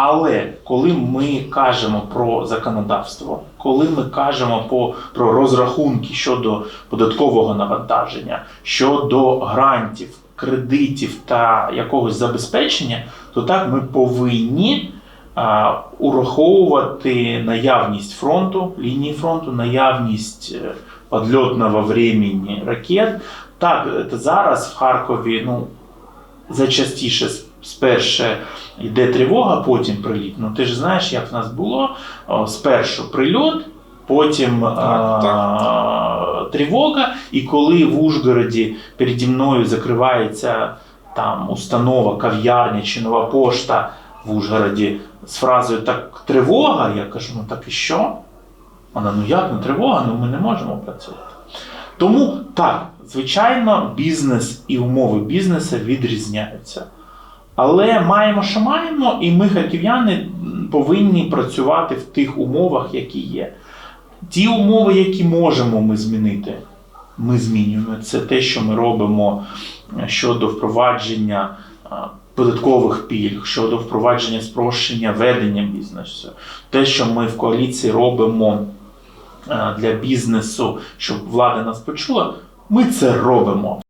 Але коли ми кажемо про законодавство, коли ми кажемо по, про розрахунки щодо податкового навантаження, щодо грантів, кредитів та якогось забезпечення, то так ми повинні а, ураховувати наявність фронту, лінії фронту, наявність е, подльотного времени ракет. Так, зараз в Харкові ну, зачастіше сперше йде тривога, потім приліт. Ну ти ж знаєш, як в нас було О, спершу прильот, потім Так, а, тривога, і коли в Ужгороді переді мною закривається там установа, кав'ярня чи нова пошта в Ужгороді з фразою так тривога, я кажу, ну так і що? Вона, ну як ну тривога, ну ми не можемо працювати. Тому так, звичайно, бізнес і умови бізнесу відрізняються. Але маємо, що маємо, і ми, харків'яни, повинні працювати в тих умовах, які є. Ті умови, які можемо ми змінити, ми змінюємо. Це те, що ми робимо е, щодо впровадження податкових пільг, щодо впровадження спрощення ведення бізнесу. Те, що ми в коаліції робимо е, для бізнесу, щоб влада нас почула, ми це робимо.